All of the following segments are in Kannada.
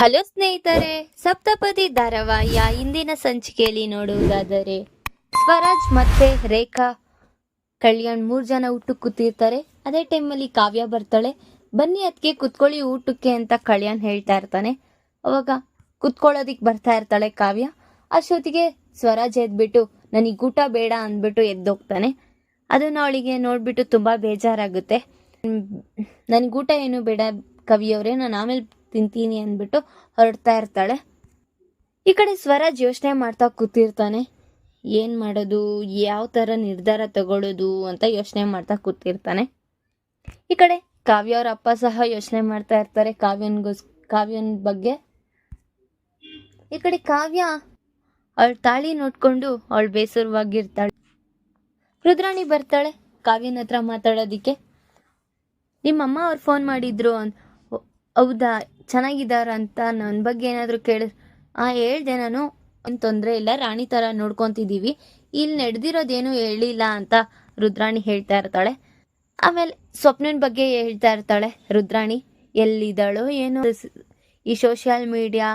ಹಲೋ ಸ್ನೇಹಿತರೆ, ಸಪ್ತಪದಿ ಧಾರಾವಾಹಿಯ ಇಂದಿನ ಸಂಚಿಕೆಯಲ್ಲಿ ನೋಡುವುದಾದರೆ ಸ್ವರಾಜ್ ಮತ್ತೆ ರೇಖಾ ಕಲ್ಯಾಣ್ ಮೂರು ಜನ ಊಟಕ್ಕೆ ಕೂತಿರ್ತಾರೆ. ಅದೇ ಟೈಮಲ್ಲಿ ಕಾವ್ಯ ಬರ್ತಾಳೆ. ಬನ್ನಿ ಅದಕ್ಕೆ ಕುತ್ಕೊಳ್ಳಿ ಊಟಕ್ಕೆ ಅಂತ ಕಲ್ಯಾಣ್ ಹೇಳ್ತಾ ಇರ್ತಾನೆ. ಅವಾಗ ಕುತ್ಕೊಳ್ಳೋದಿಕ್ ಬರ್ತಾ ಇರ್ತಾಳೆ ಕಾವ್ಯ. ಅಷ್ಟೊತ್ತಿಗೆ ಸ್ವರಾಜ್ ಎದ್ಬಿಟ್ಟು, ನನಗೆ ಊಟ ಬೇಡ ಅಂದ್ಬಿಟ್ಟು ಎದ್ದೋಗ್ತಾನೆ. ಅದನ್ನು ಅವಳಿಗೆ ನೋಡ್ಬಿಟ್ಟು ತುಂಬಾ ಬೇಜಾರಾಗುತ್ತೆ. ನನಗೆ ಊಟ ಏನು ಬೇಡ ಕವಿಯವ್ರೆ. ನಾನು ಆಮೇಲೆ ತಿಂತೀನಿ ಅಂದ್ಬಿಟ್ಟು ಹೊರಡ್ತಾ ಇರ್ತಾಳೆ. ಈ ಕಡೆ ಸ್ವರಾಜ್ ಯೋಚನೆ ಮಾಡ್ತಾ ಕೂತಿರ್ತಾನೆ. ಏನ್ ಮಾಡೋದು? ಯಾವ ತರ ನಿರ್ಧಾರ ತಗೊಳ್ಳೋದು ಅಂತ ಯೋಚನೆ ಮಾಡ್ತಾ ಕೂತಿರ್ತಾನೆ. ಈ ಕಡೆ ಕಾವ್ಯ ಅವ್ರ ಅಪ್ಪ ಸಹ ಯೋಚನೆ ಮಾಡ್ತಾ ಇರ್ತಾರೆ ಕಾವ್ಯನ್ಗೋಸ್, ಕಾವ್ಯನ್ ಬಗ್ಗೆ. ಈ ಕಡೆ ಕಾವ್ಯ ಅವಳ ತಾಳಿ ನೋಡ್ಕೊಂಡು ಅವಳು ಬೇಸರವಾಗಿರ್ತಾಳೆ. ರುದ್ರಾಣಿ ಬರ್ತಾಳೆ ಕಾವ್ಯನ ಹತ್ರ ಮಾತಾಡೋದಿಕ್ಕೆ. ನಿಮ್ಮಮ್ಮ ಅವ್ರು ಫೋನ್ ಮಾಡಿದ್ರು ಅಂತ ಹೌದಾ? ಚೆನ್ನಾಗಿದ್ದಾರ ಅಂತ ನನ್ನ ಬಗ್ಗೆ ಏನಾದರೂ ಕೇಳಿ, ಆ ಹೇಳ್ದೆ ನಾನು. ಏನು ತೊಂದರೆ ಇಲ್ಲ, ರಾಣಿ ಥರ ನೋಡ್ಕೊತಿದ್ದೀವಿ ಇಲ್ಲಿ ನಡೆದಿರೋದೇನು ಹೇಳಿಲ್ಲ ಅಂತ ರುದ್ರಾಣಿ ಹೇಳ್ತಾ ಇರ್ತಾಳೆ. ಆಮೇಲೆ ಸ್ವಪ್ನನ ಬಗ್ಗೆ ಹೇಳ್ತಾ ಇರ್ತಾಳೆ ರುದ್ರಾಣಿ. ಎಲ್ಲಿದ್ದಾಳೋ ಏನೋ ಈ ಸೋಷಿಯಲ್ ಮೀಡಿಯಾ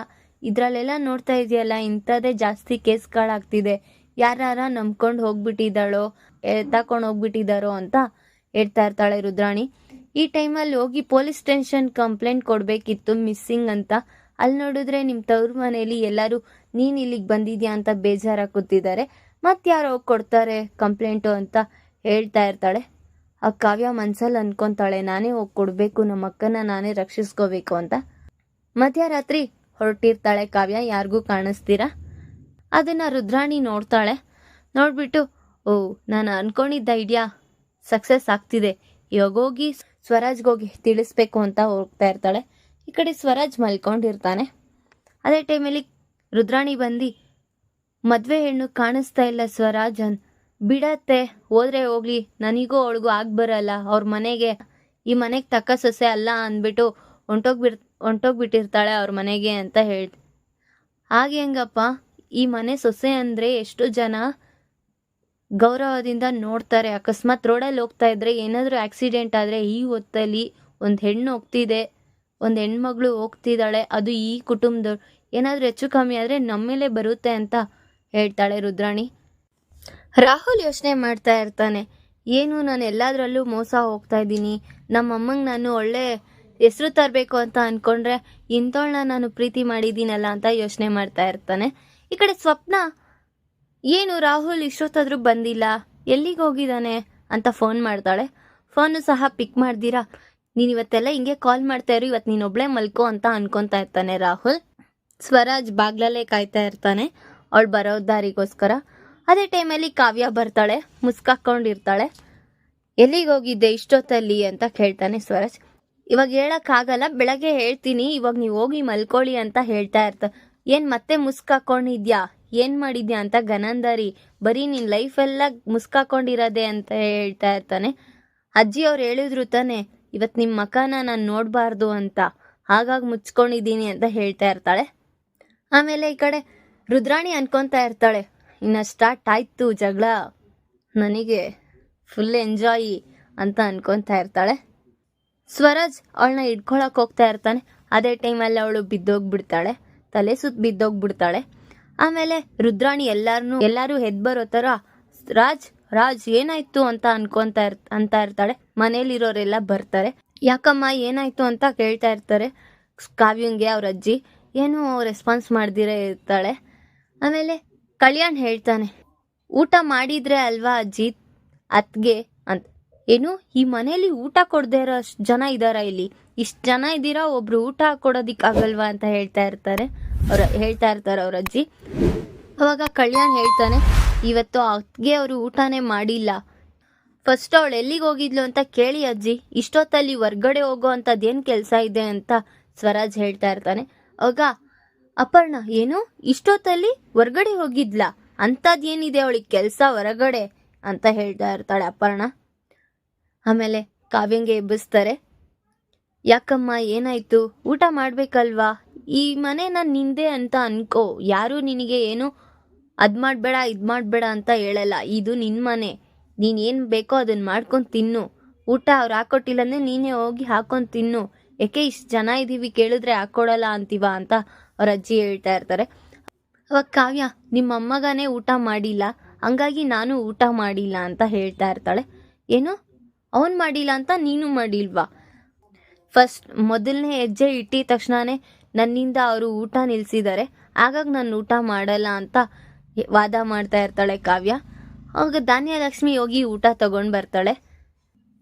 ಇದ್ರಲ್ಲೆಲ್ಲ ನೋಡ್ತಾ ಇದೆಯಲ್ಲ, ಇಂಥದ್ದೇ ಜಾಸ್ತಿ ಕೇಸ್ಗಳಾಗ್ತಿದೆ. ಯಾರ ನಂಬ್ಕೊಂಡು ಹೋಗ್ಬಿಟ್ಟಿದ್ದಾಳೋ ತಕೊಂಡು ಹೋಗ್ಬಿಟ್ಟಿದ್ದಾರೋ ಅಂತ ಹೇಳ್ತಾ ಇರ್ತಾಳೆ ರುದ್ರಾಣಿ. ಈ ಟೈಮಲ್ಲಿ ಹೋಗಿ ಪೊಲೀಸ್ ಸ್ಟೇಷನ್ ಕಂಪ್ಲೇಂಟ್ ಕೊಡಬೇಕಿತ್ತು ಮಿಸ್ಸಿಂಗ್ ಅಂತ. ಅಲ್ಲಿ ನೋಡಿದ್ರೆ ನಿಮ್ಮ ತವ್ರ ಮನೇಲಿ ಎಲ್ಲರೂ ನೀನು ಇಲ್ಲಿಗೆ ಬಂದಿದ್ಯಾ ಅಂತ ಬೇಜಾರಾಗಿ ಕೂತಿದ್ದಾರೆ. ಮತ್ತೆ ಯಾರು ಹೋಗಿ ಕೊಡ್ತಾರೆ ಕಂಪ್ಲೇಂಟು ಅಂತ ಹೇಳ್ತಾ ಇರ್ತಾಳೆ. ಆ ಕಾವ್ಯ ಮನ್ಸಲ್ಲಿ ಅನ್ಕೊಂತಾಳೆ, ನಾನೇ ಹೋಗಿ ಕೊಡಬೇಕು ನಮ್ಮ ಅಕ್ಕನ ನಾನೇ ರಕ್ಷಿಸ್ಕೋಬೇಕು ಅಂತ. ಮಧ್ಯರಾತ್ರಿ ಹೊರಟಿರ್ತಾಳೆ ಕಾವ್ಯ, ಯಾರಿಗೂ ಕಾಣಿಸ್ತೀರಾ? ಅದನ್ನ ರುದ್ರಾಣಿ ನೋಡ್ತಾಳೆ. ನೋಡ್ಬಿಟ್ಟು, ಓ, ನಾನು ಅನ್ಕೊಂಡಿದ್ದ ಐಡಿಯಾ ಸಕ್ಸಸ್ ಆಗ್ತಿದೆ. ಹೋಗಿ ಸ್ವರಾಜ್ಗೆ ಹೋಗಿ ತಿಳಿಸ್ಬೇಕು ಅಂತ ಹೋಗ್ತಾ ಇರ್ತಾಳೆ. ಈ ಕಡೆ ಸ್ವರಾಜ್ ಮಲ್ಕೊಂಡಿರ್ತಾನೆ. ಅದೇ ಟೈಮಲ್ಲಿ ರುದ್ರಾಣಿ ಬಂದು, ಮದುವೆ ಹೆಣ್ಣು ಕಾಣಿಸ್ತಾ ಇಲ್ಲ ಸ್ವರಾಜ್ ಅನ್ ಬಿಡತ್ತೆ, ಹೋದ್ರೆ ಹೋಗ್ಲಿ. ನನಗೂ ಅವಳಿಗೂ ಆಗ ಬರಲ್ಲ. ಅವ್ರ ಮನೆಗೆ, ಈ ಮನೆಗೆ ತಕ್ಕ ಸೊಸೆ ಅಲ್ಲ ಅಂದ್ಬಿಟ್ಟು ಹೊಂಟೋಗ್ಬಿಡ್, ಹೊಂಟೋಗ್ಬಿಟ್ಟಿರ್ತಾಳೆ ಅವ್ರ ಮನೆಗೆ ಅಂತ ಹೇಳ್ ಹಾಗೆ ಹೆಂಗಪ್ಪ? ಈ ಮನೆ ಸೊಸೆ ಅಂದರೆ ಎಷ್ಟು ಜನ? ಗೌರವದಿಂದ ನೋಡ್ತಾರೆ. ಅಕಸ್ಮಾತ್ ರೋಡಲ್ಲಿ ಹೋಗ್ತಾ ಇದ್ರೆ, ಏನಾದರೂ ಆಕ್ಸಿಡೆಂಟ್ ಆದರೆ ಈ ಹೊತ್ತಲ್ಲಿ ಒಂದು ಹೆಣ್ಣು ಹೋಗ್ತಿದೆ, ಒಂದು ಹೆಣ್ಮಗಳು ಹೋಗ್ತಿದ್ದಾಳೆ, ಅದು ಈ ಕುಟುಂಬದವ್ರು. ಏನಾದರೂ ಹೆಚ್ಚು ಕಮ್ಮಿ ಆದರೆ ನಮ್ಮ ಮೇಲೆ ಬರುತ್ತೆ ಅಂತ ಹೇಳ್ತಾಳೆ ರುದ್ರಾಣಿ. ರಾಹುಲ್ ಯೋಚನೆ ಮಾಡ್ತಾ ಇರ್ತಾನೆ, ಏನು, ನಾನು ಎಲ್ಲದರಲ್ಲೂ ಮೋಸ ಹೋಗ್ತಾ ಇದ್ದೀನಿ. ನಮ್ಮಮ್ಮಂಗೆ ನಾನು ಒಳ್ಳೆ ಹೆಸರು ತರಬೇಕು ಅಂತ ಅಂದ್ಕೊಂಡ್ರೆ ಇಂಥವಳನ್ನ ನಾನು ಪ್ರೀತಿ ಮಾಡಿದ್ದೀನಲ್ಲ ಅಂತ ಯೋಚನೆ ಮಾಡ್ತಾ ಇರ್ತಾನೆ. ಈ ಕಡೆ ಸ್ವಪ್ನ ಏನು ರಾಹುಲ್ ಇಷ್ಟೊತ್ತಾದರೂ ಬಂದಿಲ್ಲ? ಎಲ್ಲಿಗೆ ಹೋಗಿದ್ದಾನೆ? ಅಂತ ಫೋನ್ ಮಾಡ್ತಾಳೆ. ಫೋನು ಸಹ ಪಿಕ್ ಮಾಡ್ದಿರಾ? ನೀನು ಇವತ್ತೆಲ್ಲ ಹಿಂಗೆ ಕಾಲ್ ಮಾಡ್ತಾ ಇರು ಇವತ್ತು ನೀನೊಬ್ಳೆ ಮಲ್ಕೋ ಅಂತ ಅನ್ಕೊತಾ ಇರ್ತಾನೆ ರಾಹುಲ್. ಸ್ವರಾಜ್ ಬಾಗ್ಲಲ್ಲೇ ಕಾಯ್ತಾ ಇರ್ತಾನೆ, ಅವಳು ಬರೋ ದಾರಿಗೋಸ್ಕರ. ಅದೇ ಟೈಮಲ್ಲಿ ಕಾವ್ಯ ಬರ್ತಾಳೆ, ಮುಸ್ಕಾಕೊಂಡಿರ್ತಾಳೆ. ಎಲ್ಲಿಗೆ ಹೋಗಿದ್ದೆ ಇಷ್ಟೊತ್ತಲ್ಲಿ ಅಂತ ಕೇಳ್ತಾನೆ ಸ್ವರಾಜ್. ಇವಾಗ ಹೇಳೋಕ್ಕಾಗಲ್ಲ, ಬೆಳಗ್ಗೆ ಹೇಳ್ತೀನಿ, ಇವಾಗ ನೀವು ಹೋಗಿ ಮಲ್ಕೊಳ್ಳಿ ಅಂತ ಹೇಳ್ತಾ ಇರ್ತ. ಏನ್ ಮತ್ತೆ ಮುಸ್ಕಾಕೊಂಡಿದ್ಯಾ? ಏನ್ ಮಾಡಿದ್ಯಾ ಅಂತ ಗನಂದರಿ, ಬರೀ ನಿನ್ ಲೈಫ್ ಎಲ್ಲ ಮುಸ್ಕಾಕೊಂಡಿರೋದೆ ಅಂತ ಹೇಳ್ತಾ ಇರ್ತಾನೆ. ಅಜ್ಜಿ ಅವ್ರು ಹೇಳಿದ್ರು ತಾನೆ, ಇವತ್ ನಿಮ್ ಮಖನ ನಾನು ನೋಡಬಾರ್ದು ಅಂತ, ಹಾಗಾಗಿ ಮುಚ್ಕೊಂಡಿದ್ದೀನಿ ಅಂತ ಹೇಳ್ತಾ ಇರ್ತಾಳೆ. ಆಮೇಲೆ ಈ ಕಡೆ ರುದ್ರಾಣಿ ಅನ್ಕೊಂತಾ ಇರ್ತಾಳೆ ಇನ್ನ ಸ್ಟಾರ್ಟ್ ಆಯ್ತು ಜಗಳ, ನನಗೆ ಫುಲ್ ಎಂಜಾಯ್ ಅಂತ ಅನ್ಕೊಂತಾ ಇರ್ತಾಳೆ. ಸ್ವರಾಜ್ ಅವಳನ್ನ ಹಿಡ್ಕೊಳಕ್ ಹೋಗ್ತಾ ಇರ್ತಾನೆ, ಅದೇ ಟೈಮಲ್ಲಿ ಅವಳು ಬಿದ್ದೋಗ್ಬಿಡ್ತಾಳೆ, ತಲೆ ಸುತ್ತ ಬಿದ್ದೋಗ್ಬಿಡ್ತಾಳೆ. ಆಮೇಲೆ ರುದ್ರಾಣಿ ಎಲ್ಲಾರನು, ಎಲ್ಲಾರು ಎದ್ ಬರೋ ತರ, ರಾಜ್ ರಾಜ್ ಏನಾಯ್ತು ಅಂತ ಅನ್ಕೊಂತ ಅಂತ ಇರ್ತಾಳೆ. ಮನೇಲಿರೋರೆಲ್ಲ ಬರ್ತಾರೆ. ಯಾಕಮ್ಮ, ಏನಾಯ್ತು ಅಂತ ಕೇಳ್ತಾ ಇರ್ತಾರೆ. ಕಾವ್ಯಂಗೆ ಅವ್ರ ಅಜ್ಜಿ. ಏನು ರೆಸ್ಪಾನ್ಸ್ ಮಾಡ್ದಿರೇ ಇರ್ತಾಳೆ. ಆಮೇಲೆ ಕಲ್ಯಾಣ್ ಹೇಳ್ತಾನೆ, ಊಟ ಮಾಡಿದ್ರೆ ಅಲ್ವಾ ಅಜ್ಜಿ? ಅತ್ಗೆ? ಅಂತ. ಏನು? ಈ ಮನೇಲಿ ಊಟ ಕೊಡದೇ ಇರೋ ಅಷ್ಟು ಜನ ಇದಾರ ಇಲ್ಲಿ. ಇಷ್ಟು ಜನ ಇದ್ದೀರಾ, ಒಬ್ರು ಊಟ ಕೊಡೋದಿಕ್ಕಾಗಲ್ವಾ? ಅಂತ ಹೇಳ್ತಾ ಇರ್ತಾರೆ. ಅವ್ರ ಹೇಳ್ತಾ ಇರ್ತಾರೆ ಅವ್ರ ಅಜ್ಜಿ. ಅವಾಗ ಕಲ್ಯಾಣ್ ಹೇಳ್ತಾನೆ, ಇವತ್ತು ಅತ್ಗೆ ಅವರು ಊಟನೇ ಮಾಡಿಲ್ಲ. ಫಸ್ಟ್ ಅವಳು ಎಲ್ಲಿಗೆ ಹೋಗಿದ್ಲು ಅಂತ ಕೇಳಿ ಅಜ್ಜಿ. ಇಷ್ಟೊತ್ತಲ್ಲಿ ಹೊರ್ಗಡೆ ಹೋಗೋ ಏನು ಕೆಲಸ ಇದೆ ಅಂತ ಸ್ವರಾಜ್ ಹೇಳ್ತಾ ಇರ್ತಾನೆ. ಅವಾಗ, ಅಪರ್ಣ, ಏನು? ಇಷ್ಟೊತ್ತಲ್ಲಿ ಹೊರ್ಗಡೆ ಹೋಗಿದ್ಲಾ? ಅಂಥದ್ದು ಏನಿದೆ ಅವಳಿಗೆ ಕೆಲಸ ಹೊರಗಡೆ? ಅಂತ ಹೇಳ್ತಾ ಇರ್ತಾಳೆ ಅಪರ್ಣ. ಆಮೇಲೆ ಕಾವ್ಯಂಗೆ ಎಬ್ಬಿಸ್ತಾರೆ. ಯಾಕಮ್ಮ, ಏನಾಯ್ತು? ಊಟ ಮಾಡ್ಬೇಕಲ್ವಾ? ಈ ಮನೆ ನಾನು ನಿಂದೆ ಅಂತ ಅನ್ಕೋ. ಯಾರು ನಿನಗೆ ಏನು ಅದ್ ಮಾಡಬೇಡ, ಇದ್ ಮಾಡಬೇಡ ಅಂತ ಹೇಳಲ್ಲ. ಇದು ನಿನ್ ಮನೆ. ನೀನ್ ಏನ್ ಬೇಕೋ ಅದನ್ನ ಮಾಡ್ಕೊಂಡು ತಿನ್ನು. ಊಟ ಅವ್ರು ಹಾಕೊಟ್ಟಿಲ್ಲ ಅಂದ್ರೆ ನೀನೇ ಹೋಗಿ ಹಾಕೊಂಡು ತಿನ್ನು. ಯಾಕೆ ಇಷ್ಟು ಜನ ಇದ್ದೀವಿ ಕೇಳಿದ್ರೆ ಹಾಕ್ಕೊಡಲ್ಲ ಅಂತೀವ ಅಂತ ಅವ್ರ ಅಜ್ಜಿ ಹೇಳ್ತಾ ಇರ್ತಾರೆ. ಅವಾಗ ಕಾವ್ಯ, ನಿಮ್ಮ ಅಮ್ಮಗನೇ ಊಟ ಮಾಡಿಲ್ಲ. ಹಂಗಾಗಿ ನಾನು ಊಟ ಮಾಡಿಲ್ಲ ಅಂತ ಹೇಳ್ತಾ ಇರ್ತಾಳೆ. ಏನು? ಅವನ್ ಮಾಡಿಲ್ಲ ಅಂತ ನೀನು ಮಾಡಿಲ್ವಾ? ಫಸ್ಟ್ ಮೊದಲನೇ ಹೆಜ್ಜೆ ಇಟ್ಟಿದ ತಕ್ಷಣನೇ ನನ್ನಿಂದ ಅವರು ಊಟ ನಿಲ್ಲಿಸಿದ್ದಾರೆ. ಹಾಗಾಗಿ ನಾನು ಊಟ ಮಾಡಲ್ಲ ಅಂತ ವಾದ ಮಾಡ್ತಾ ಇರ್ತಾಳೆ ಕಾವ್ಯ. ಅವಾಗ ಧಾನ್ಯಲಕ್ಷ್ಮಿ ಹೋಗಿ ಊಟ ತಗೊಂಡು ಬರ್ತಾಳೆ.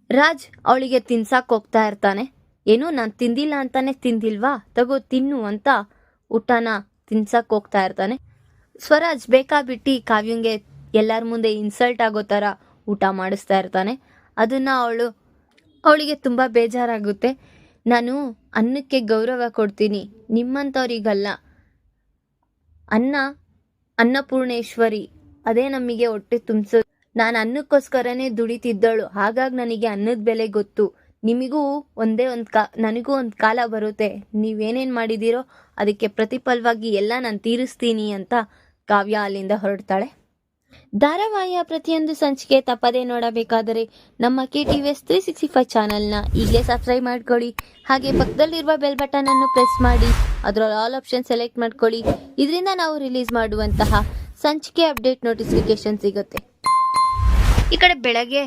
ರಾಜ್ ಅವಳಿಗೆ ತಿನ್ಸಕ್ಕೆ ಹೋಗ್ತಾ ಇರ್ತಾನೆ. ಏನು ನಾನು ತಿಂದಿಲ್ಲ ಅಂತಾನೆ ತಿಂದಿಲ್ವಾ? ತಗೋ ತಿನ್ನು ಅಂತ ಊಟನ ತಿನ್ಸಕ್ಕೆ ಹೋಗ್ತಾ ಇರ್ತಾನೆ. ಸ್ವರಾಜ್ ಬೇಕಾಬಿಟ್ಟು ಕಾವ್ಯಂಗೆ ಎಲ್ಲರ ಮುಂದೆ ಇನ್ಸಲ್ಟ್ ಆಗೋ ಥರ ಊಟ ಮಾಡಿಸ್ತಾ ಇರ್ತಾನೆ. ಅದನ್ನು ಅವಳು, ಅವಳಿಗೆ ತುಂಬ ಬೇಜಾರಾಗುತ್ತೆ. ನಾನು ಅನ್ನಕ್ಕೆ ಗೌರವ ಕೊಡ್ತೀನಿ ನಿಮ್ಮಂಥವ್ರಿಗಲ್ಲ ಅನ್ನ, ಅನ್ನಪೂರ್ಣೇಶ್ವರಿ, ಅದೇ ನಮಗೆ ಹೊಟ್ಟೆ ತುಂಬಿಸೋದು. ನಾನು ಅನ್ನಕ್ಕೋಸ್ಕರನೇ ದುಡಿತಿದ್ದಳು, ಹಾಗಾಗಿ ನನಗೆ ಅನ್ನದ ಬೆಲೆ ಗೊತ್ತು. ನಿಮಗೂ ಒಂದೇ ಒಂದು ಕಾ, ನನಗೂ ಒಂದು ಕಾಲ ಬರುತ್ತೆ. ನೀವೇನೇನು ಮಾಡಿದ್ದೀರೋ ಅದಕ್ಕೆ ಪ್ರತಿಫಲವಾಗಿ ಎಲ್ಲ ನಾನು ತೀರಿಸ್ತೀನಿ ಅಂತ ಕಾವ್ಯ ಅಲ್ಲಿಂದ ಹೊರಡ್ತಾಳೆ. ಧಾರಾವಾಹಿಯ ಪ್ರತಿಯೊಂದು ಸಂಚಿಕೆ ತಪ್ಪದೇ ನೋಡಬೇಕಾದರೆ ನಮ್ಮ K T V S three sixty five ಚಾನಲ್ನ ಈಗಲೇ ಸಬ್ಸ್ಕ್ರೈಬ್ ಮಾಡ್ಕೊಳ್ಳಿ. ಹಾಗೆ ಪಕ್ಕದಲ್ಲಿರುವ ಬೆಲ್ ಬಟನ್ ಅನ್ನು ಪ್ರೆಸ್ ಮಾಡಿ, ಅದರಲ್ಲಿ ಆಲ್ ಆಪ್ಷನ್ ಸೆಲೆಕ್ಟ್ ಮಾಡ್ಕೊಳ್ಳಿ. ಇದರಿಂದ ನಾವು ರಿಲೀಸ್ ಮಾಡುವಂತಹ ಸಂಚಿಕೆ ಅಪ್ಡೇಟ್ ನೋಟಿಫಿಕೇಶನ್ ಸಿಗುತ್ತೆ. ಈ ಕಡೆ ಬೆಳಗ್ಗೆ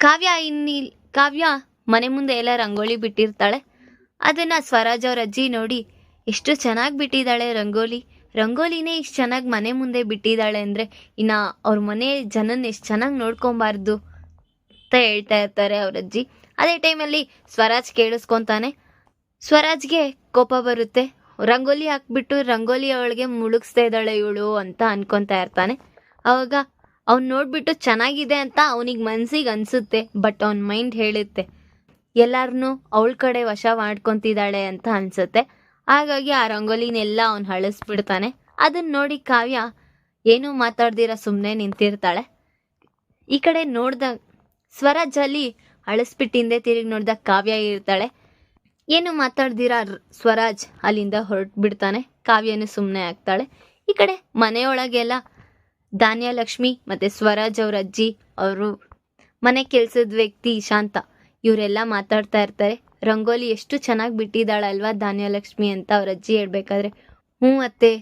ಕಾವ್ಯ ಇನ್ನಿ, ಕಾವ್ಯ ಮನೆ ಮುಂದೆ ಎಲ್ಲ ರಂಗೋಲಿ ಬಿಟ್ಟಿರ್ತಾಳೆ. ಅದನ್ನು ಸ್ವರಾಜ್ ಅವರ ಅಜ್ಜಿ ನೋಡಿ, ಎಷ್ಟು ಚೆನ್ನಾಗಿ ಬಿಟ್ಟಿದ್ದಾಳೆ ರಂಗೋಲಿ. ರಂಗೋಲಿನೇ ಇಷ್ಟು ಚೆನ್ನಾಗಿ ಮನೆ ಮುಂದೆ ಬಿಟ್ಟಿದ್ದಾಳೆ ಅಂದರೆ ಇನ್ನು ಅವ್ರ ಮನೆ ಜನನ ಎಷ್ಟು ಚೆನ್ನಾಗಿ ನೋಡ್ಕೊಬಾರ್ದು ಅಂತ ಹೇಳ್ತಾ ಇರ್ತಾರೆ ಅವ್ರ ಅಜ್ಜಿ. ಅದೇ ಟೈಮಲ್ಲಿ ಸ್ವರಾಜ್ ಕೇಳಿಸ್ಕೊತಾನೆ. ಸ್ವರಾಜ್ಗೆ ಕೋಪ ಬರುತ್ತೆ. ರಂಗೋಲಿ ಹಾಕ್ಬಿಟ್ಟು ರಂಗೋಲಿ ಅವಳಿಗೆ ಮುಳುಗಿಸ್ತಾ ಇದ್ದಾಳೆ ಇವಳು ಅಂತ ಅನ್ಕೊತಾ ಇರ್ತಾನೆ. ಅವಾಗ ಅವ್ನು ನೋಡ್ಬಿಟ್ಟು ಚೆನ್ನಾಗಿದೆ ಅಂತ ಅವನಿಗೆ ಮನಸ್ಸಿಗೆ ಅನಿಸುತ್ತೆ, ಬಟ್ ಅವನ ಮೈಂಡ್ ಹೇಳುತ್ತೆ. ಎಲ್ಲಾರನ್ನೂ ಅವಳ ಕಡೆ ವಶ ಮಾಡ್ಕೊತಿದ್ದಾಳೆ ಅಂತ ಅನ್ಸುತ್ತೆ. ಹಾಗಾಗಿ ಆ ರಂಗೋಲಿನೆಲ್ಲ ಅವನು ಹಳಸ್ಬಿಡ್ತಾನೆ ಅದನ್ನ ನೋಡಿ ಕಾವ್ಯ ಏನೂ ಮಾತಾಡ್ದಿರ ಸುಮ್ಮನೆ ನಿಂತಿರ್ತಾಳೆ. ಈ ಕಡೆ ನೋಡ್ದ ಸ್ವರಾಜ್ ಅಲ್ಲಿ ಅಳಿಸ್ಬಿಟ್ಟಿಂದೆ ತಿರುಗಿ ನೋಡ್ದ ಕಾವ್ಯ ಇರ್ತಾಳೆ. ಏನು ಮಾತಾಡ್ದಿರ ಸ್ವರಾಜ್ ಅಲ್ಲಿಂದ ಹೊರಟ್ಬಿಡ್ತಾನೆ. ಕಾವ್ಯನು ಸುಮ್ಮನೆ ಆಗ್ತಾಳೆ. ಈ ಕಡೆ ಮನೆಯೊಳಗೆಲ್ಲ ಧಾನ್ಯಲಕ್ಷ್ಮಿ ಮತ್ತು ಸ್ವರಾಜ್ ಅವ್ರ ಅಜ್ಜಿ, ಅವರು ಮನೆ ಕೆಲ್ಸದ ವ್ಯಕ್ತಿ ಶಾಂತ ಇವರೆಲ್ಲ ಮಾತಾಡ್ತಾ ಇರ್ತಾರೆ. ರಂಗೋಲಿ ಎಷ್ಟು ಚೆನ್ನಾಗಿ ಬಿಟ್ಟಿದ್ದಾಳಲ್ವಾ ಧಾನ್ಯಲಕ್ಷ್ಮಿ ಅಂತ ಅವ್ರ ಅಜ್ಜಿ ಹೇಳ್ಬೇಕಾದ್ರೆ. ಹ್ಞೂ ಅತ್ತೆ,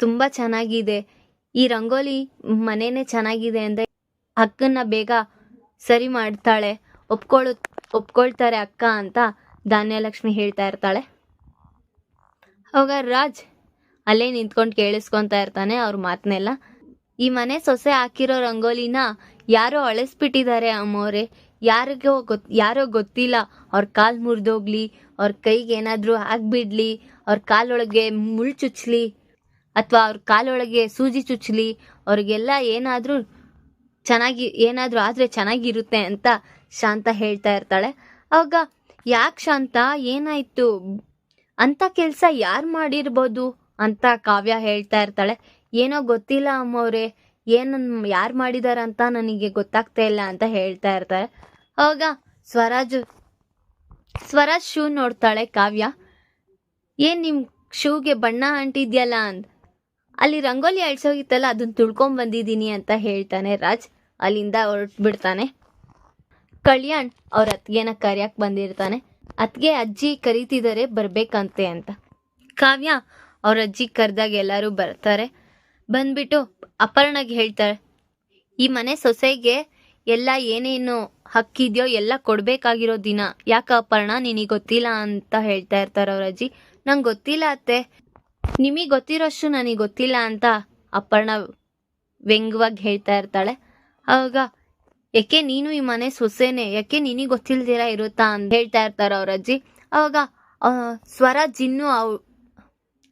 ತುಂಬ ಚೆನ್ನಾಗಿದೆ. ಈ ರಂಗೋಲಿ ಮನೆನೇ ಚೆನ್ನಾಗಿದೆ ಅಂದರೆ ಅಕ್ಕನ್ನ ಬೇಗ ಸರಿ ಮಾಡ್ತಾಳೆ. ಒಪ್ಕೊಳ್ಳು ಒಪ್ಕೊಳ್ತಾರೆ ಅಕ್ಕ ಅಂತ ಧಾನ್ಯಲಕ್ಷ್ಮಿ ಹೇಳ್ತಾ ಇರ್ತಾಳೆ. ಅವಾಗ ರಾಜ್ ಅಲ್ಲೇ ನಿಂತ್ಕೊಂಡು ಕೇಳಿಸ್ಕೊತಾ ಇರ್ತಾನೆ ಅವ್ರ ಮಾತನ್ನೆಲ್ಲ ಈ ಮನೆ ಸೊಸೆ ಹಾಕಿರೋ ರಂಗೋಲಿನ ಯಾರೋ ಅಳಿಸ್ಬಿಟ್ಟಿದ್ದಾರೆ ಅಮ್ಮೋರೆ. ಯಾರಿಗೋ ಗೊತ್, ಯಾರೋ ಗೊತ್ತಿಲ್ಲ. ಅವ್ರ ಕಾಲು ಮುರಿದೋಗ್ಲಿ, ಅವ್ರ ಕೈಗೆ ಏನಾದರೂ ಆಗ್ಬಿಡ್ಲಿ, ಅವ್ರ ಕಾಲೊಳಗೆ ಮುಳ್ಳು ಚುಚ್ಚಲಿ ಅಥವಾ ಅವ್ರ ಕಾಲೊಳಗೆ ಸೂಜಿ ಚುಚ್ಚಲಿ ಅವ್ರಿಗೆಲ್ಲ ಏನಾದರೂ ಚೆನ್ನಾಗಿ, ಏನಾದರೂ ಆದರೆ ಚೆನ್ನಾಗಿರುತ್ತೆ ಅಂತ ಶಾಂತ ಹೇಳ್ತಾ ಇರ್ತಾಳೆ. ಅವಾಗ ಯಾಕೆ ಶಾಂತ? ಏನಾಯ್ತು? ಅಂಥ ಕೆಲಸ ಯಾರು ಮಾಡಿರ್ಬೋದು? ಅಂತ ಕಾವ್ಯ ಹೇಳ್ತಾ ಇರ್ತಾಳೆ. ಏನೋ ಗೊತ್ತಿಲ್ಲ ಅಮ್ಮವ್ರೆ, ಏನನ್ ಯಾರು ಮಾಡಿದಾರ ಅಂತ ನನಗೆ ಗೊತ್ತಾಗ್ತಾ ಇಲ್ಲ ಅಂತ ಹೇಳ್ತಾ ಇರ್ತಾರೆ ಅವಾಗ ಸ್ವರಾಜ್ ಸ್ವರಾಜ್ ಶೂ ನೋಡ್ತಾಳೆ, ಕಾವ್ಯ. ಏನು ನಿಮ್ಮ ಶೂಗೆ ಬಣ್ಣ ಅಂಟಿದ್ಯಲ್ಲ ಅಂದ್. ಅಲ್ಲಿ ರಂಗೋಲಿ ಅಳ್ಸೋಗಿತ್ತಲ್ಲ ಅದನ್ನ ತುಳ್ಕೊಂಡ್ ಬಂದಿದ್ದೀನಿ ಅಂತ ಹೇಳ್ತಾನೆ ರಾಜ್. ಅಲ್ಲಿಂದ ಹೊರಟ್ಬಿಡ್ತಾನೆ. ಕಲ್ಯಾಣ್ ಅವ್ರ ಅತ್ತಿಗೆನ ಕರಿಯಕ್ ಬಂದಿರ್ತಾನೆ. ಅತ್ತಿಗೆ ಅಜ್ಜಿ ಕರೀತಿದ್ದಾರೆ ಬರಬೇಕಂತೆ ಅಂತ. ಕಾವ್ಯ ಅವ್ರ ಅಜ್ಜಿ ಕರೆದಾಗ ಎಲ್ಲರೂ ಬರ್ತಾರೆ. ಬಂದ್ಬಿಟ್ಟು ಅಪರ್ಣಗೆ ಹೇಳ್ತಾಳೆ, ಈ ಮನೆ ಸೊಸೆಗೆ ಎಲ್ಲ ಏನೇನು ಹಕ್ಕಿದೆಯೋ ಎಲ್ಲ ಕೊಡಬೇಕಾಗಿರೋ ದಿನ. ಯಾಕೆ ಅಪರ್ಣ ನಿನಗೆ ಗೊತ್ತಿಲ್ಲ ಅಂತ ಹೇಳ್ತಾ ಇರ್ತಾರ ಅವ್ರ ಅಜ್ಜಿ ನಂಗೆ ಗೊತ್ತಿಲ್ಲ ಅತ್ತೆ. ನಿಮಗೆ ಗೊತ್ತಿರೋಷ್ಟು ನನಗೆ ಗೊತ್ತಿಲ್ಲ ಅಂತ ಅಪರ್ಣ ವ್ಯಂಗ್ಯವಾಗಿ ಹೇಳ್ತಾ ಇರ್ತಾಳೆ. ಆವಾಗ ಯಾಕೆ ನೀನು ಈ ಮನೆ ಸೊಸೆನೆ? ಯಾಕೆ ನಿನಗೆ ಗೊತ್ತಿಲ್ದಿರ ಇರುತ್ತಾ? ಅಂತ ಹೇಳ್ತಾ ಇರ್ತಾರ ಅವ್ರ ಅಜ್ಜಿ ಅವಾಗ ಸ್ವರಾಜ್ ಇನ್ನೂ ಅವ್,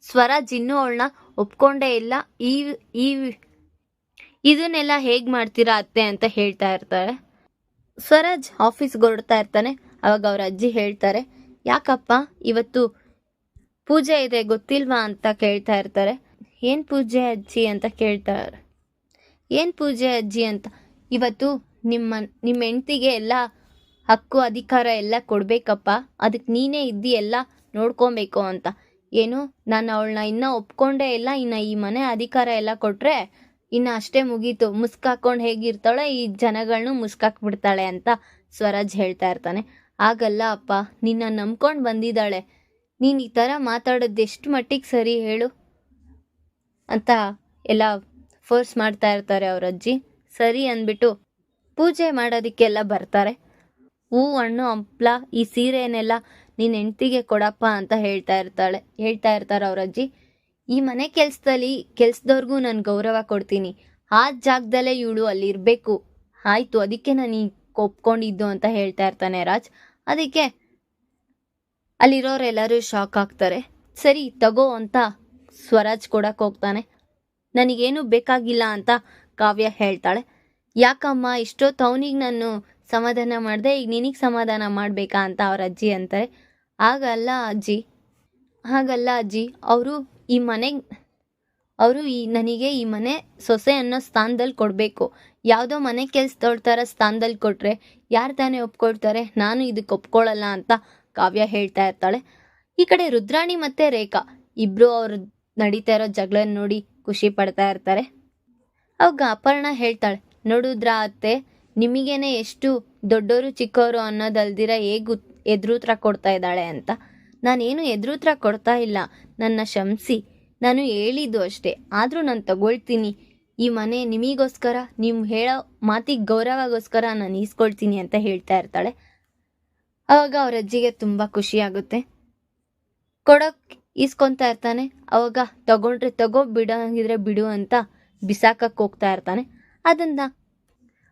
ಸ್ವರಾಜ್ ಇನ್ನೂ ಅವಳನ್ನ ಒಪ್ಕೊಂಡೇ ಇಲ್ಲ. ಈ ಈ ಇದನ್ನೆಲ್ಲ ಹೇಗೆ ಮಾಡ್ತೀರಾ ಅತ್ತೆ ಅಂತ ಹೇಳ್ತಾ ಇರ್ತಾರೆ. ಸ್ವರಾಜ್ ಆಫೀಸ್ಗೆ ಹೊರಡ್ತಾ ಇರ್ತಾನೆ. ಅವಾಗ ಅವ್ರ ಅಜ್ಜಿ ಹೇಳ್ತಾರೆ, ಯಾಕಪ್ಪ, ಇವತ್ತು ಪೂಜೆ ಇದೆ ಗೊತ್ತಿಲ್ವಾ ಅಂತ ಕೇಳ್ತಾ ಇರ್ತಾರೆ. ಏನು ಪೂಜೆ ಅಜ್ಜಿ ಅಂತ ಕೇಳ್ತಾರೆ ಏನು ಪೂಜೆ ಅಜ್ಜಿ ಅಂತ? ಇವತ್ತು ನಿಮ್ಮ ನಿಮ್ಮ ಹೆಂಡ್ತಿಗೆ ಎಲ್ಲ ಹಕ್ಕು, ಅಧಿಕಾರ ಎಲ್ಲ ಕೊಡಬೇಕಪ್ಪ. ಅದಕ್ಕೆ ನೀನೇ ಇದ್ದಿ, ಎಲ್ಲ ನೋಡ್ಕೊಬೇಕು ಅಂತ. ಏನು, ನಾನು ಅವಳನ್ನ ಇನ್ನೂ ಒಪ್ಕೊಂಡೇ ಇಲ್ಲ, ಇನ್ನು ಈ ಮನೆ ಅಧಿಕಾರ ಎಲ್ಲ ಕೊಟ್ಟರೆ ಇನ್ನು ಅಷ್ಟೇ ಮುಗೀತು. ಮುಸ್ಕಾಕೊಂಡು ಹೇಗಿರ್ತಾಳೆ ಈ ಜನಗಳನ್ನೂ ಮುಸ್ಕಾಕ್ಬಿಡ್ತಾಳೆ ಅಂತ ಸ್ವರಾಜ್ ಹೇಳ್ತಾ ಇರ್ತಾನೆ. ಆಗಲ್ಲ ಅಪ್ಪ, ನಿನ್ನ ನಂಬ್ಕೊಂಡು ಬಂದಿದ್ದಾಳೆ. ನೀನು ಈ ಥರ ಮಾತಾಡೋದು ಎಷ್ಟು ಮಟ್ಟಿಗೆ ಸರಿ ಹೇಳು? ಅಂತ ಎಲ್ಲ ಫೋರ್ಸ್ ಮಾಡ್ತಾ ಇರ್ತಾರೆ ಅವ್ರ ಅಜ್ಜಿ. ಸರಿ ಅಂದ್ಬಿಟ್ಟು ಪೂಜೆ ಮಾಡೋದಕ್ಕೆಲ್ಲ ಬರ್ತಾರೆ. ಹೂ, ಹಣ್ಣು, ಹಂಪ್ಲ, ಈ ಸೀರೆನೆಲ್ಲ ನಿನ್ನ ಹೆಂಡ್ತಿಗೆ ಕೊಡಪ್ಪ ಅಂತ ಹೇಳ್ತಾ ಇರ್ತಾಳೆ. ಹೇಳ್ತಾ ಇರ್ತಾರೆ ಅವ್ರ ಅಜ್ಜಿ. ಈ ಮನೆ ಕೆಲ್ಸದಲ್ಲಿ ಕೆಲ್ಸದವ್ರಿಗೂ ನಾನು ಗೌರವ ಕೊಡ್ತೀನಿ. ಆ ಜಾಗದಲ್ಲೇ ಇವಳು ಅಲ್ಲಿರಬೇಕು. ಆಯಿತು, ಅದಕ್ಕೆ ನಾನು ಈಗ ಒಪ್ಕೊಂಡಿದ್ದು ಅಂತ ಹೇಳ್ತಾ ಇರ್ತಾನೆ ರಾಜ್. ಅದಕ್ಕೆ ಅಲ್ಲಿರೋರೆಲ್ಲರೂ ಶಾಕ್ ಆಗ್ತಾರೆ. ಸರಿ, ತಗೋ ಅಂತ ಸ್ವರಾಜ್ ಕೊಡಕ್ಕೆ ಹೋಗ್ತಾನೆ. ನನಗೇನು ಬೇಕಾಗಿಲ್ಲ ಅಂತ ಕಾವ್ಯ ಹೇಳ್ತಾಳೆ. ಯಾಕಮ್ಮ, ಇಷ್ಟೊತ್ತು ಅವನಿಗೆ ನಾನು ಸಮಾಧಾನ ಮಾಡಿದೆ, ಈಗ ನಿನಗೆ ಸಮಾಧಾನ ಮಾಡಬೇಕಾ ಅಂತ ಅವ್ರ ಅಜ್ಜಿ ಅಂತಾರೆ. ಹಾಗಲ್ಲ ಅಜ್ಜಿ. ಹಾಗಲ್ಲ ಅಜ್ಜಿ, ಅವರು ಈ ಮನೆಗೆ ಅವರು ಈ, ನನಗೆ ಈ ಮನೆ ಸೊಸೆ ಅನ್ನೋ ಸ್ಥಾನದಲ್ಲಿ ಕೊಡಬೇಕು. ಯಾವುದೋ ಮನೆ ಕೆಲಸದವ್ರ ಥರ ಸ್ಥಾನದಲ್ಲಿ ಕೊಟ್ಟರೆ ಯಾರು ತಾನೇ ಒಪ್ಕೊಳ್ತಾರೆ? ನಾನು ಇದಕ್ಕೆ ಒಪ್ಕೊಳ್ಳಲ್ಲ ಅಂತ ಕಾವ್ಯ ಹೇಳ್ತಾ ಇರ್ತಾಳೆ. ಈ ಕಡೆ ರುದ್ರಾಣಿ ಮತ್ತು ರೇಖಾ ಇಬ್ಬರು ಅವರು ನಡೀತಾ ಇರೋ ಜಗಳ ನೋಡಿ ಖುಷಿ ಪಡ್ತಾ ಇರ್ತಾರೆ. ಅವಾಗ ಅಪರ್ಣ ಹೇಳ್ತಾಳೆ ನೋಡಿದ್ರ ಅತ್ತೆ, ನಿಮಗೇನೆ ಎಷ್ಟು ದೊಡ್ಡವರು ಚಿಕ್ಕವರು ಅನ್ನೋದಲ್ದಿರ ಹೇಗೆ ಎದುರುತ್ರ ಕೊಡ್ತಾ ಇದ್ದಾಳೆ ಅಂತ. ನಾನೇನು ಎದುರುತ್ರ ಕೊಡ್ತಾ ಇಲ್ಲ. ನನ್ನ ಶಂಸಿ, ನಾನು ಹೇಳಿದ್ದು ಅಷ್ಟೇ. ಆದರೂ ನಾನು ತಗೊಳ್ತೀನಿ. ಈ ಮನೆ ನಿಮಗೋಸ್ಕರ, ನೀವು ಹೇಳೋ ಮಾತಿಗೆ ಗೌರವಗೋಸ್ಕರ ನಾನು ಈಸ್ಕೊಳ್ತೀನಿ ಅಂತ ಹೇಳ್ತಾ ಇರ್ತಾಳೆ. ಆವಾಗ ಅವ್ರ ಅಜ್ಜಿಗೆ ತುಂಬ ಖುಷಿ ಆಗುತ್ತೆ. ಕೊಡೋಕ್ ಈಸ್ಕೊತಾ ಇರ್ತಾನೆ. ಅವಾಗ ತಗೊಂಡ್ರೆ ತಗೋ ಬಿಡಂಗಿದ್ರೆ ಬಿಡು ಅಂತ ಬಿಸಾಕಕ್ಕೆ ಹೋಗ್ತಾ ಇರ್ತಾನೆ. ಅದನ್ನ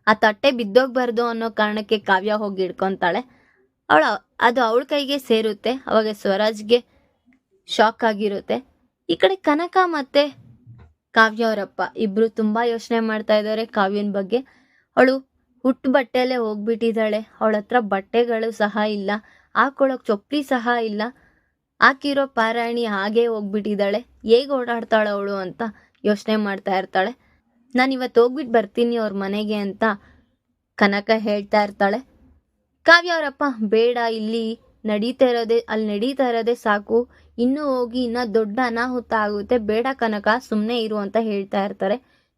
ಆ ತಟ್ಟೆ ಬಿದ್ದೋಗ್ಬಾರ್ದು ಅನ್ನೋ ಕಾರಣಕ್ಕೆ ಕಾವ್ಯ ಹೋಗಿ ಹಿಡ್ಕೊತಾಳೆ. ಅವಳ ಅದು ಅವಳ ಕೈಗೆ ಸೇರುತ್ತೆ. ಅವಾಗ ಸ್ವರಾಜ್ಗೆ ಶಾಕ್ ಆಗಿರುತ್ತೆ. ಈ ಕಡೆ ಕನಕ ಮತ್ತೆ ಕಾವ್ಯ ಅವರಪ್ಪ ಇಬ್ರು ತುಂಬಾ ಯೋಚನೆ ಮಾಡ್ತಾ ಇದ್ದಾರೆ ಕಾವ್ಯನ ಬಗ್ಗೆ. ಅವಳು ಹುಟ್ಟು ಬಟ್ಟೆಯಲ್ಲೇ ಹೋಗ್ಬಿಟ್ಟಿದ್ದಾಳೆ. ಅವಳ ಹತ್ರ ಬಟ್ಟೆಗಳು ಸಹ ಇಲ್ಲ. ಹಾಕೊಳ್ಳೋಕೆ ಚೊಪ್ಲಿ ಸಹ ಇಲ್ಲ. ಹಾಕಿರೋ ಪಾರಾಯಣಿ ಹಾಗೆ ಹೋಗ್ಬಿಟ್ಟಿದ್ದಾಳೆ. ಹೇಗೆ ಓಡಾಡ್ತಾಳೆ ಅವಳು ಅಂತ ಯೋಚನೆ ಮಾಡ್ತಾ ಇರ್ತಾಳೆ. ನಾನು ಇವತ್ತು ಹೋಗ್ಬಿಟ್ಟು ಬರ್ತೀನಿ ಅವ್ರ ಮನೆಗೆ ಅಂತ ಕನಕ ಹೇಳ್ತಾ ಇರ್ತಾಳೆ. ಕಾವ್ಯ ಅವರಪ್ಪ ಬೇಡ, ಇಲ್ಲಿ ನಡೀತಾ ಇರೋದೇ, ಅಲ್ಲಿ ನಡೀತಾ ಇರೋದೇ ಸಾಕು. ಇನ್ನೂ ಹೋಗಿ ಇನ್ನೂ ದೊಡ್ಡ ಅನಾಹುತ ಆಗುತ್ತೆ. ಬೇಡ ಕನಕ ಸುಮ್ಮನೆ ಇರು ಅಂತ ಹೇಳ್ತಾ ಇರ್ತಾರೆ.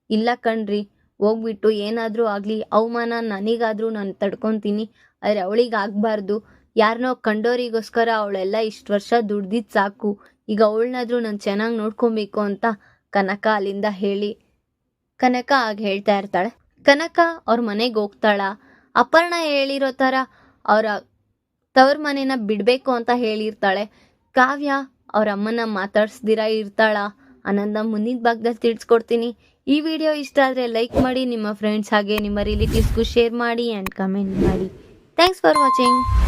ಇಲ್ಲ ಕಣ್ರಿ, ಹೋಗ್ಬಿಟ್ಟು ಏನಾದರೂ ಆಗಲಿ, ಅವಮಾನ ನನಗಾದರೂ ನಾನು ತಡ್ಕೊತೀನಿ. ಆದರೆ ಅವಳಿಗೆ ಆಗಬಾರ್ದು. ಯಾರನ್ನೋ ಕಂಡೋರಿಗೋಸ್ಕರ ಅವಳೆಲ್ಲ ಇಷ್ಟು ವರ್ಷ ದುಡ್ದಿದ್ದು ಸಾಕು. ಈಗ ಅವಳನ್ನಾದ್ರೂ ನಾನು ಚೆನ್ನಾಗಿ ನೋಡ್ಕೊಬೇಕು ಅಂತ ಕನಕ ಅಲ್ಲಿಂದ ಹೇಳಿ, ಕನಕ ಆಗ ಹೇಳ್ತಾ ಇರ್ತಾಳೆ. ಕನಕ ಅವ್ರ ಮನೆಗೆ ಹೋಗ್ತಾಳ. ಅಪರ್ಣ ಹೇಳಿರೋ ಥರ ಅವರ ತವ್ರ ಮನೇನ ಬಿಡಬೇಕು ಅಂತ ಹೇಳಿರ್ತಾಳೆ. ಕಾವ್ಯ ಅವ್ರ ಅಮ್ಮನ ಮಾತಾಡ್ಸ್ದಿರ ಇರ್ತಾಳ? ಅನ್ನೋದನ್ನ ಮುಂದಿನ ಭಾಗದಲ್ಲಿ ತಿಳಿಸ್ಕೊಡ್ತೀನಿ. ಈ ವಿಡಿಯೋ ಇಷ್ಟ ಆದರೆ ಲೈಕ್ ಮಾಡಿ, ನಿಮ್ಮ ಫ್ರೆಂಡ್ಸ್ ಹಾಗೆ ನಿಮ್ಮ ರಿಲೇಟಿವ್ಸ್ಗೂ ಶೇರ್ ಮಾಡಿ ಆ್ಯಂಡ್ ಕಮೆಂಟ್ ಮಾಡಿ. Thanks for watching